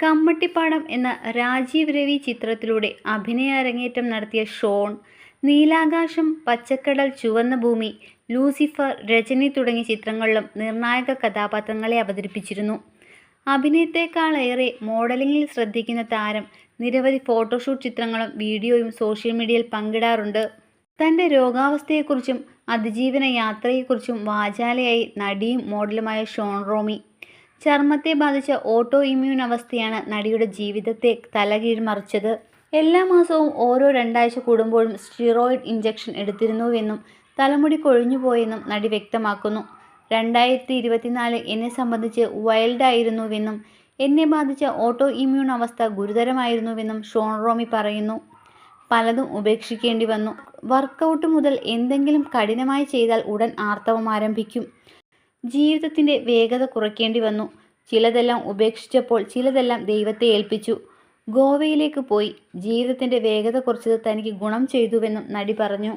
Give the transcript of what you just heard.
കമ്മട്ടിപ്പാടം എന്ന രാജീവ് രവി ചിത്രത്തിലൂടെ അഭിനയ അരങ്ങേറ്റം നടത്തിയ ഷോൺ നീലാകാശം പച്ചക്കടൽ ചുവന്ന ഭൂമി ലൂസിഫർ രജനി തുടങ്ങിയ ചിത്രങ്ങളിലും നിർണായക കഥാപാത്രങ്ങളെ അവതരിപ്പിച്ചിരുന്നു. അഭിനയത്തെക്കാളേറെ മോഡലിംഗിൽ ശ്രദ്ധിക്കുന്ന താരം നിരവധി ഫോട്ടോഷൂട്ട് ചിത്രങ്ങളും വീഡിയോയും സോഷ്യൽ മീഡിയയിൽ പങ്കിടാറുണ്ട്. തന്റെ രോഗാവസ്ഥയെക്കുറിച്ചും അതിജീവന യാത്രയെക്കുറിച്ചും വാചാലയായി നടിയും മോഡലുമായ ഷോൺ റോമി ചർമ്മത്തെ ബാധിച്ച ഓട്ടോ ഇമ്മ്യൂൺ അവസ്ഥയാണ് നടിയുടെ ജീവിതത്തെ തലകീഴ് മറിച്ചത് എല്ലാ മാസവും ഓരോ രണ്ടാഴ്ച കൂടുമ്പോഴും സ്റ്റിറോയിഡ് ഇഞ്ചക്ഷൻ എടുത്തിരുന്നുവെന്നും തലമുടി കൊഴിഞ്ഞുപോയെന്നും നടി വ്യക്തമാക്കുന്നു. രണ്ടായിരത്തി ഇരുപത്തിനാല് എന്നെ സംബന്ധിച്ച് വൈൽഡായിരുന്നുവെന്നും എന്നെ ബാധിച്ച ഓട്ടോ ഇമ്മ്യൂൺ അവസ്ഥ ഗുരുതരമായിരുന്നുവെന്നും ഷോൺ റോമി പറയുന്നു. പലതും ഉപേക്ഷിക്കേണ്ടി വന്നു. വർക്കൗട്ട് മുതൽ എന്തെങ്കിലും കഠിനമായി ചെയ്താൽ ഉടൻ ആർത്തവം ആരംഭിക്കും. ജീവിതത്തിന്റെ വേഗത കുറയ്ക്കേണ്ടി വന്നു. ചിലതെല്ലാം ഉപേക്ഷിച്ചപ്പോൾ ചിലതെല്ലാം ദൈവത്തെ ഏൽപ്പിച്ചു. ഗോവയിലേക്ക് പോയി. ജീവിതത്തിന്റെ വേഗത കുറച്ചത് തനിക്ക് ഗുണം ചെയ്തുവെന്നും നടി പറഞ്ഞു.